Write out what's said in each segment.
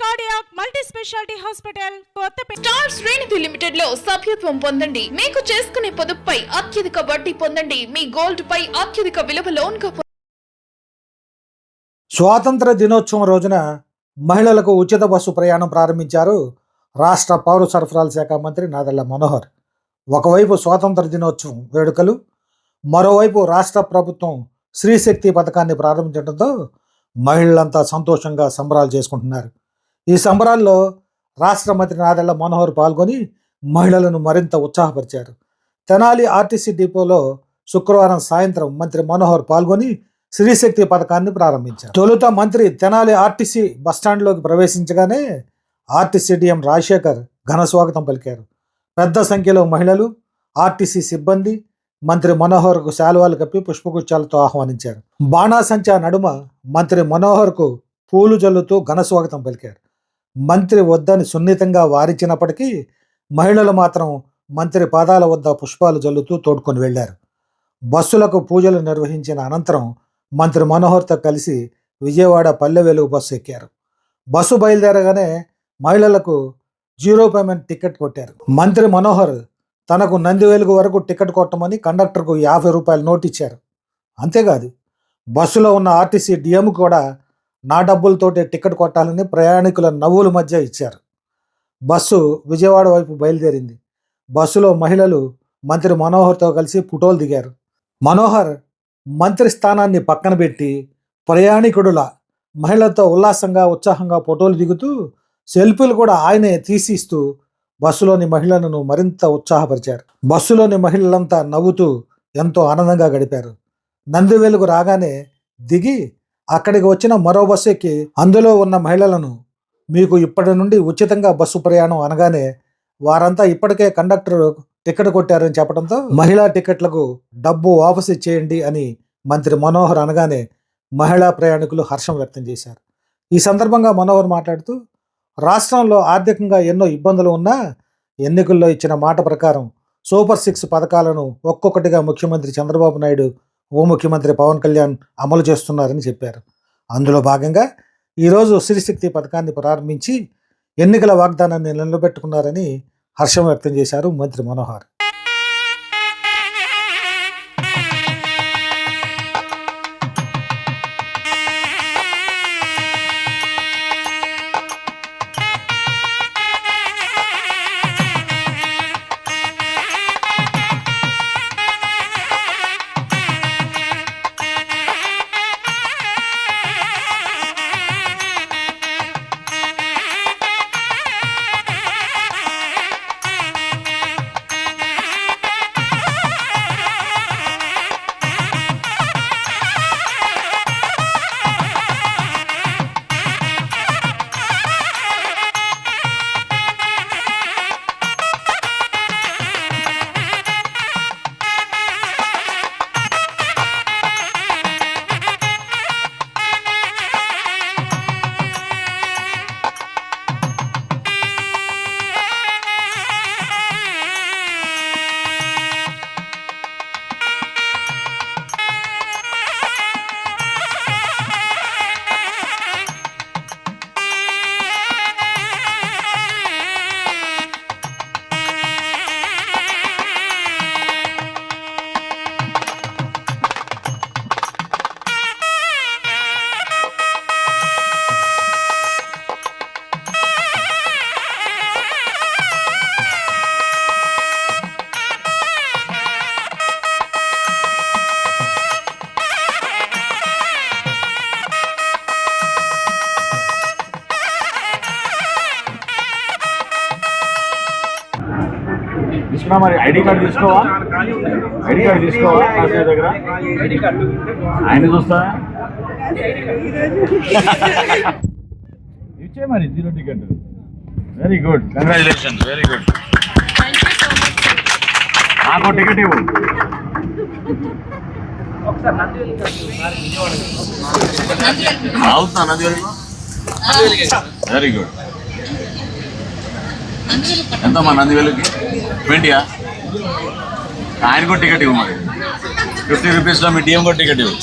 Cardiac multi speciality hospital Kothapeta star శ్రేణిధి లిమిటెడ్లో సభ్యత్వం పొందండి. మీకు చేసుకునే పొదుపుపై అత్యధిక వడ్డీ పొందండి. మీ గోల్డ్ పై అత్యధిక విలువ లోన్ స్వాతంత్ర దినోత్సవం రోజున మహిళలకు ఉచిత బస్సు ప్రయాణం ప్రారంభించారు రాష్ట్ర పౌర సరఫరాల శాఖ మంత్రి నాదెళ్ళ మనోహర్. ఒకవైపు స్వాతంత్ర దినోత్సవం వేడుకలు మరోవైపు రాష్ట్ర ప్రభుత్వం స్త్రీశక్తి పథకాన్ని ప్రారంభించడంతో మహిళలంతా సంతోషంగా సంబరాలు చేసుకుంటున్నారు. ఈ సంబరాల్లో రాష్ట్ర మంత్రి నాదెళ్ళ మనోహర్ పాల్గొని మహిళలను మరింత ఉత్సాహపరిచారు. తెనాలి ఆర్టీసీ డిపోలో శుక్రవారం సాయంత్రం మంత్రి మనోహర్ పాల్గొని స్త్రీశక్తి పథకాన్ని ప్రారంభించారు. తొలుత మంత్రి తెనాలి ఆర్టీసీ బస్టాండ్లోకి ప్రవేశించగానే ఆర్టీసీ డిఎం రాజశేఖర్ ఘన స్వాగతం పలికారు. పెద్ద సంఖ్యలో మహిళలు ఆర్టీసీ సిబ్బంది మంత్రి మనోహర్కు శాలువాలు కప్పి పుష్పగుచ్చాలతో ఆహ్వానించారు. బాణాసంచా నడుమ మంత్రి మనోహర్కు పూలు జల్లుతూ ఘన స్వాగతం పలికారు. మంత్రి వద్దని సున్నితంగా వారించినప్పటికీ మహిళలు మాత్రం మంత్రి పాదాల వద్ద పుష్పాలు జల్లుతూ తోడుకొని వెళ్ళారు బస్సులకు పూజలు నిర్వహించిన అనంతరం మంత్రి మనోహర్తో కలిసి విజయవాడ పల్లె వెలుగు బస్సు ఎక్కారు. బస్సు బయలుదేరగానే మహిళలకు జీరో పేమెంట్ టికెట్ కొట్టారు. మంత్రి మనోహర్ తనకు నంది వెలుగు వరకు టికెట్ కొట్టమని కండక్టర్కు యాభై రూపాయలు నోట్ ఇచ్చారు అంతేకాదు బస్సులో ఉన్న ఆర్టీసీ డిఎం కూడా నా డబ్బులతోటి టికెట్ కొట్టాలని ప్రయాణికుల నవ్వుల మధ్య ఇచ్చారు. బస్సు విజయవాడ వైపు బయలుదేరింది. బస్సులో మహిళలు మంత్రి మనోహర్తో కలిసి ఫోటోలు దిగారు. మనోహర్ మంత్రి స్థానాన్ని పక్కన పెట్టి ప్రయాణికుడుల మహిళలతో ఉల్లాసంగా ఉత్సాహంగా ఫోటోలు దిగుతూ సెల్ఫీలు కూడా ఆయనే తీసిస్తూ బస్సులోని మహిళలను మరింత ఉత్సాహపరిచారు. బస్సులోని మహిళలంతా నవ్వుతూ ఎంతో ఆనందంగా గడిపారు. నంది వెలుగు రాగానే దిగి అక్కడికి వచ్చిన మరో బస్సు ఎక్కి అందులో ఉన్న మహిళలను మీకు ఇప్పటి నుండి ఉచితంగా బస్సు ప్రయాణం అనగానే వారంతా ఇప్పటికే కండక్టర్ టికెట్ కొట్టారని చెప్పడంతో మహిళా టికెట్లకు డబ్బు వాపసు ఇచ్చేయండి అని మంత్రి మనోహర్ అనగానే మహిళా ప్రయాణికులు హర్షం వ్యక్తం చేశారు. ఈ సందర్భంగా మనోహర్ మాట్లాడుతూ రాష్ట్రంలో ఆర్థికంగా ఎన్నో ఇబ్బందులు ఉన్నా ఎన్నికల్లో ఇచ్చిన మాట ప్రకారం సూపర్ సిక్స్ పథకాలను ఒక్కొక్కటిగా ముఖ్యమంత్రి చంద్రబాబు నాయుడు ఉప ముఖ్యమంత్రి పవన్ కళ్యాణ్ అమలు చేస్తున్నారని చెప్పారు. అందులో భాగంగా ఈరోజు స్త్రీశక్తి పథకాన్ని ప్రారంభించి ఎన్నికల వాగ్దానాన్ని నిలబెట్టుకున్నారని హర్షం వ్యక్తం చేశారు మంత్రి మనోహర్. తీసుకున్నా మరి ఐడి కార్డు తీసుకోవా? ఐడి కార్డు తీసుకోవా దగ్గర? ఆయన చూస్తా? ఇచ్చే మరి zero ticket. Very good congratulation very good నాకు టికెట్ ఇవ్వు. అవుతున్నా నది వెరీ గుడ్ ఎంతమ్మా వెళ్ళి ట్వంటీయా ఆయన కూడా టికెట్ ఇవ్వమని ఫిఫ్టీ రూపీస్లో మీ డిఎం కూడా టికెట్ ఇవ్వు.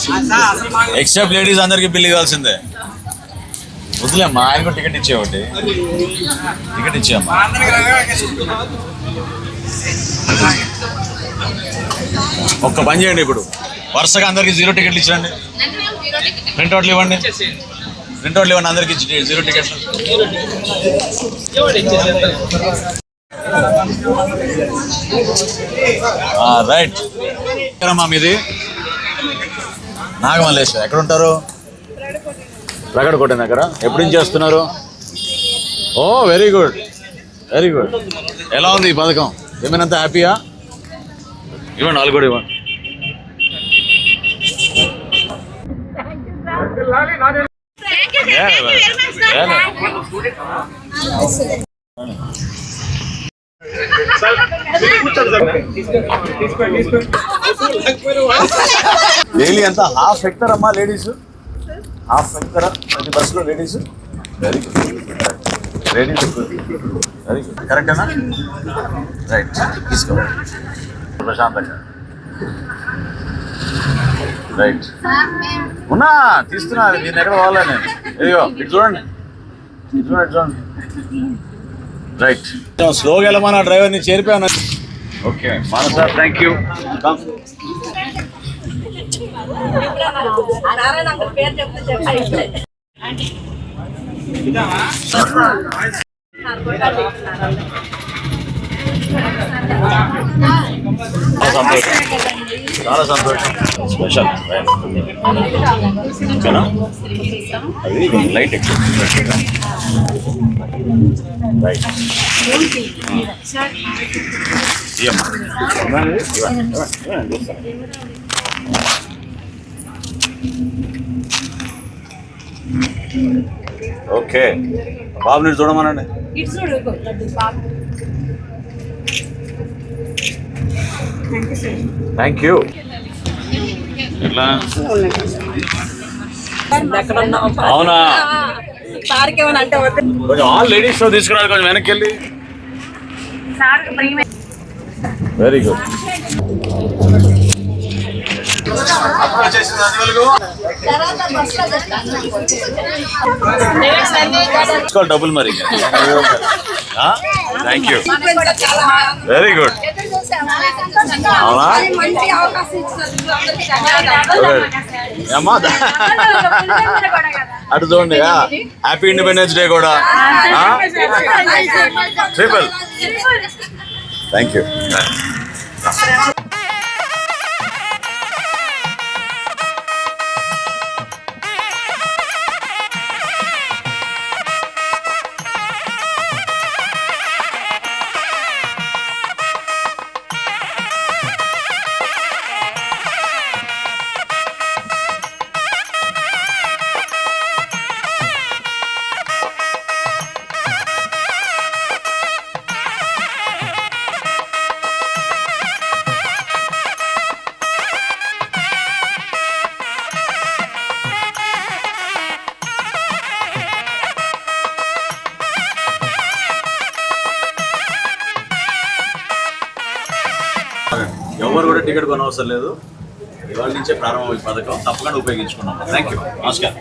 ఎక్సెప్ట్ లేడీస్ అందరికీ బిల్ ఇవ్వాల్సిందే. వదిలేమ్మా ఆయన కూడా టికెట్ ఇచ్చేవాటి టికెట్ ఇచ్చేయమ్మా ఒక్క పని చేయండి ఇప్పుడు. వరుసగా అందరికి జీరో టికెట్లు ఇచ్చండి ప్రింట్ అవుట్లు ఇవ్వండి. ప్రింట్ అవుట్లు ఇవ్వండి అందరికి జీరో టికెట్లు రైట్. ఎక్కడమ్మా మీది? నాగమల్లేశ్వర. ఎక్కడ ఉంటారు ప్రగడ కొట్టిన దగ్గర ఎప్పుడు నుంచి చేస్తున్నారు oh very good. Very good. ఎలా ఉంది ఈ పథకం? ఏమైనంత హ్యాపీయా? ఇవ్వండి వాళ్ళు కూడా ఇవ్వండి. డైలీ ఎంత? హాఫ్ హెక్టర్ అమ్మా లేడీస్. హాఫ్ హెక్టర్ ప్రతి బస్సులో ladies. Very good ladies very good కరెక్టేనా రైట్ తీసుకో. ప్రశాంతంగా. రైట్ ఉన్నా తీస్తున్నా. నేను ఎక్కడ పోవాలా నేను. ఇదిగో ఇటు చూడండి. ఇటు చూడండి ఇటు చూడండి. రైట్ స్లోగా వెళ్ళమన్నా డ్రైవర్ని చేరిపోయాను. ఓకే మానస థ్యాంక్ యూ సంతోషం చాలా సంతోషం. స్పెషల్ ఓకేనా? అది లైట్ ఎక్కువ. Right okay. బాబు నేను చూడమనండి. థ్యాంక్ యూ ఎట్లా? అవునా? కొంచెం ఆల్ లేడీస్ షో తీసుకురాలి కొంచెం వెనక్కి వెళ్ళి వెరీ గుడ్ డబ్బులు మరి థ్యాంక్ యూ వెరీ గుడ్ అవునా? అమ్మా అటు చూడండి హ్యాపీ ఇండిపెండెన్స్ డే కూడా. ట్రిపుల్ థ్యాంక్ యూ టికెట్ కొనవసరం లేదు. ఇవాళ నుంచే ప్రారంభం ఈ పథకం. తప్పకుండా ఉపయోగించుకున్నాం థ్యాంక్ యూ నమస్కారం.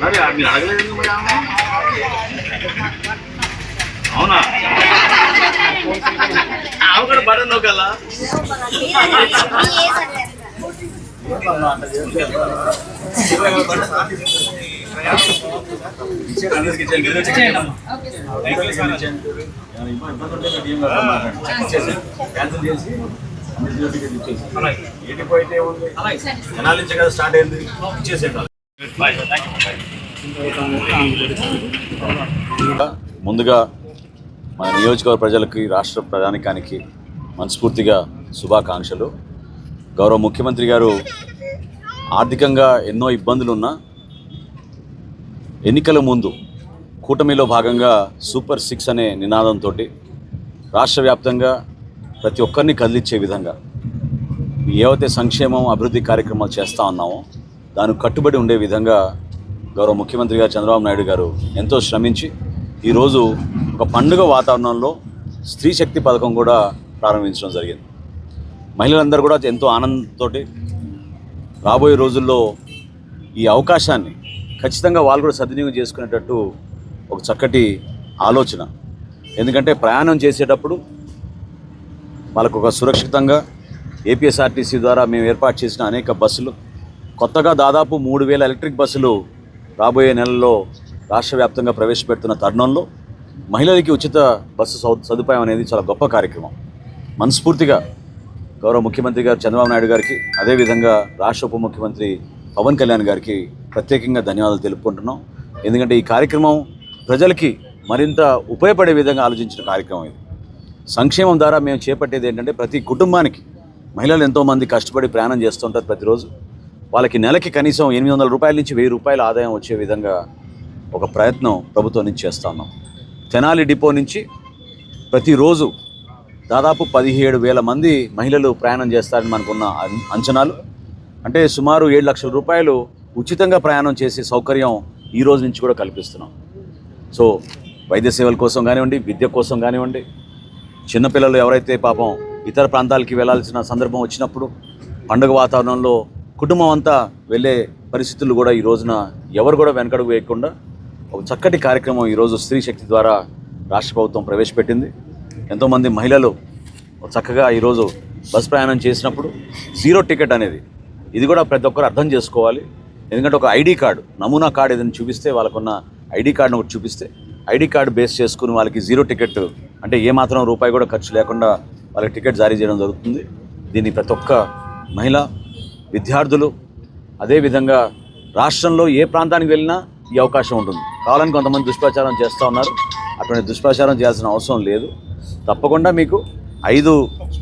మరి మీరు అడగలేదు? అవునా? ఆమె కూడా బటన్ నొక్కాలా క్యాన్సిల్ చేసి పోయితే జనాల కదా స్టార్ట్ అయింది ఇచ్చేసేయండి ముందుగా మన నియోజకవర్గ ప్రజలకి రాష్ట్ర ప్రధానికానికి మనస్ఫూర్తిగా శుభాకాంక్షలు. గౌరవ ముఖ్యమంత్రి గారు ఆర్థికంగా ఎన్నో ఇబ్బందులు ఉన్నా ఎన్నికల ముందు కూటమిలో భాగంగా సూపర్ సిక్స్ అనే నినాదంతో రాష్ట్ర వ్యాప్తంగా ప్రతి ఒక్కరిని కదిలించే విధంగా ఏవైతే సంక్షేమం అభివృద్ధి కార్యక్రమాలు చేస్తూ ఉన్నామో దానికి కట్టుబడి ఉండే విధంగా గౌరవ ముఖ్యమంత్రి గారు చంద్రబాబు నాయుడు గారు ఎంతో శ్రమించి ఈరోజు ఒక పండుగ వాతావరణంలో స్త్రీ శక్తి పథకం కూడా ప్రారంభించడం జరిగింది. మహిళలందరూ కూడా ఎంతో ఆనందంతో రాబోయే రోజుల్లో ఈ అవకాశాన్ని ఖచ్చితంగా వాళ్ళు కూడా సద్వినియోగం చేసుకునేటట్టు ఒక చక్కటి ఆలోచన. ఎందుకంటే ప్రయాణం చేసేటప్పుడు వాళ్ళకు ఒక సురక్షితంగా ఏపీఎస్ఆర్టీసీ ద్వారా మేము ఏర్పాటు చేసిన అనేక బస్సులు కొత్తగా దాదాపు మూడు వేల ఎలక్ట్రిక్ బస్సులు రాబోయే నెలల్లో రాష్ట్ర వ్యాప్తంగా ప్రవేశపెడుతున్న తరుణంలో మహిళలకి ఉచిత బస్సు సదుపాయం అనేది చాలా గొప్ప కార్యక్రమం. మనస్ఫూర్తిగా గౌరవ ముఖ్యమంత్రి గారు చంద్రబాబు నాయుడు గారికి అదేవిధంగా రాష్ట్ర ఉప ముఖ్యమంత్రి పవన్ కళ్యాణ్ గారికి ప్రత్యేకంగా ధన్యవాదాలు తెలుపుకుంటున్నాం. ఎందుకంటే ఈ కార్యక్రమం ప్రజలకి మరింత ఉపయోగపడే విధంగా ఆలోచించిన కార్యక్రమం ఇది. సంక్షేమం ద్వారా మేము చేపట్టేది ఏంటంటే ప్రతి కుటుంబానికి మహిళలు ఎంతోమంది కష్టపడి ప్రయాణం చేస్తుంటారు ప్రతిరోజు. వాళ్ళకి నెలకి కనీసం ఎనిమిది వందల రూపాయల నుంచి వెయ్యి రూపాయల ఆదాయం వచ్చే విధంగా ఒక ప్రయత్నం ప్రభుత్వం నుంచి చేస్తా ఉన్నాం. తెనాలి డిపో నుంచి ప్రతిరోజు దాదాపు పదిహేడు వేల మంది మహిళలు ప్రయాణం చేస్తారని మనకున్న అంచనాలు. అంటే సుమారు ఏడు లక్షల రూపాయలు ఉచితంగా ప్రయాణం చేసే సౌకర్యం ఈ రోజు నుంచి కూడా కల్పిస్తున్నాం. సో వైద్య సేవల కోసం కానివ్వండి విద్య కోసం కానివ్వండి చిన్నపిల్లలు ఎవరైతే పాపం ఇతర ప్రాంతాలకి వెళ్ళాల్సిన సందర్భం వచ్చినప్పుడు పండుగ వాతావరణంలో కుటుంబం అంతా వెళ్ళే పరిస్థితులు కూడా ఈ రోజున ఎవరు కూడా వెనకడుగు వేయకుండా ఒక చక్కటి కార్యక్రమం ఈరోజు స్త్రీ శక్తి ద్వారా రాష్ట్ర ప్రభుత్వం ప్రవేశపెట్టింది. ఎంతోమంది మహిళలు చక్కగా ఈరోజు బస్ ప్రయాణం చేసినప్పుడు జీరో టికెట్ అనేది ఇది కూడా ప్రతి ఒక్కరు అర్థం చేసుకోవాలి. ఎందుకంటే ఒక ఐడి కార్డు నమూనా కార్డు ఏదైనా చూపిస్తే వాళ్ళకున్న ఐడి కార్డును ఒకటి చూపిస్తే ఐడి కార్డు బేస్ చేసుకుని వాళ్ళకి జీరో టికెట్ అంటే ఏమాత్రం రూపాయి కూడా ఖర్చు లేకుండా వాళ్ళకి టికెట్ జారీ చేయడం జరుగుతుంది. దీన్ని ప్రతి ఒక్క మహిళ విద్యార్థులు అదేవిధంగా రాష్ట్రంలో ఏ ప్రాంతానికి వెళ్ళినా ఈ అవకాశం ఉంటుంది. కావాలని కొంతమంది దుష్ప్రచారం చేస్తూ ఉన్నారు. అటువంటి దుష్ప్రచారం చేయాల్సిన అవసరం లేదు. తప్పకుండా మీకు ఐదు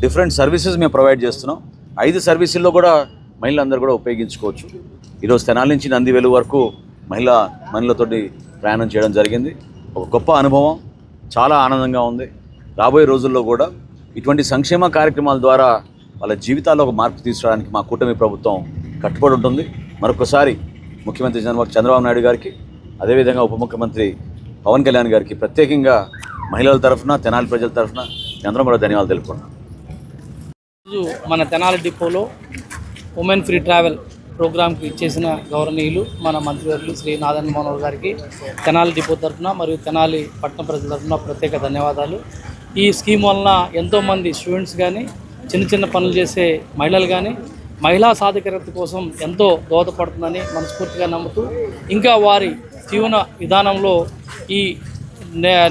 డిఫరెంట్ సర్వీసెస్ మేము ప్రొవైడ్ చేస్తున్నాం. ఐదు సర్వీసుల్లో కూడా మహిళలందరూ కూడా ఉపయోగించుకోవచ్చు. ఈరోజు తెనాలి నుంచి నందివెలు వరకు మహిళా మహిళలతోటి ప్రయాణం చేయడం జరిగింది. ఒక గొప్ప అనుభవం చాలా ఆనందంగా ఉంది. రాబోయే రోజుల్లో కూడా ఇటువంటి సంక్షేమ కార్యక్రమాల ద్వారా వాళ్ళ జీవితాల్లో ఒక మార్పు తీసుకురావడానికి మా కూటమి ప్రభుత్వం కట్టుబడి ఉంటుంది. మరొకసారి ముఖ్యమంత్రి చంద్రబాబు చంద్రబాబు నాయుడు గారికి అదేవిధంగా ఉప ముఖ్యమంత్రి పవన్ కళ్యాణ్ గారికి ప్రత్యేకంగా మహిళల తరఫున తెనాలి ప్రజల తరఫున అందరం కూడా ధన్యవాదాలు తెలుపుకుంటున్నాం. మన తెనాలి డిపోలో ఉమెన్ ఫ్రీ ట్రావెల్ ప్రోగ్రాంకి ఇచ్చేసిన గౌరవనీయులు మన మంత్రివర్యులు శ్రీ నారాయణ మనోహర్ గారికి తెనాలి డిపో తరఫున మరియు తెనాలి పట్టణ ప్రజల తరఫున ప్రత్యేక ధన్యవాదాలు. ఈ స్కీమ్ వలన ఎంతోమంది స్టూడెంట్స్ కానీ చిన్న చిన్న పనులు చేసే మహిళలు కానీ మహిళా సాధికారత కోసం ఎంతో దోహదపడుతుందని మనస్ఫూర్తిగా నమ్ముతూ ఇంకా వారి జీవన విధానంలో ఈ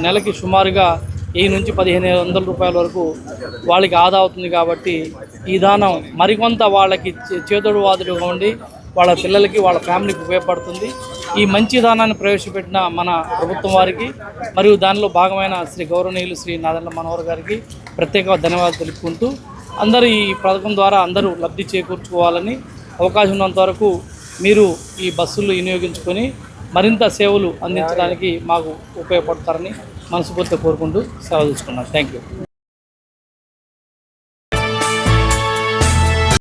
నెలకి సుమారుగా ఈ నుంచి పదిహేను వందల రూపాయల వరకు వాళ్ళకి ఆదా అవుతుంది కాబట్టి ఈ దానం మరికొంత వాళ్ళకి చే- చేదోడు వాదుడుగా ఉండి వాళ్ళ పిల్లలకి వాళ్ళ ఫ్యామిలీకి ఉపయోగపడుతుంది. ఈ మంచి దానాన్ని ప్రవేశపెట్టిన మన ప్రభుత్వం వారికి మరియు దానిలో భాగమైన శ్రీ గౌరవనీయులు శ్రీ నాదెండ్ల మనోహర్ గారికి ప్రత్యేక ధన్యవాదాలు తెలుపుకుంటూ అందరూ ఈ పథకం ద్వారా అందరూ లబ్ధి చేకూర్చుకోవాలని అవకాశం ఉన్నంత వరకు మీరు ఈ బస్సులు వినియోగించుకొని మరింత సేవలు అందించడానికి మాకు ఉపయోగపడతారని మనస్ఫూర్తిగా కోరుకుంటూ సెలవు తీసుకున్నాను. Thank you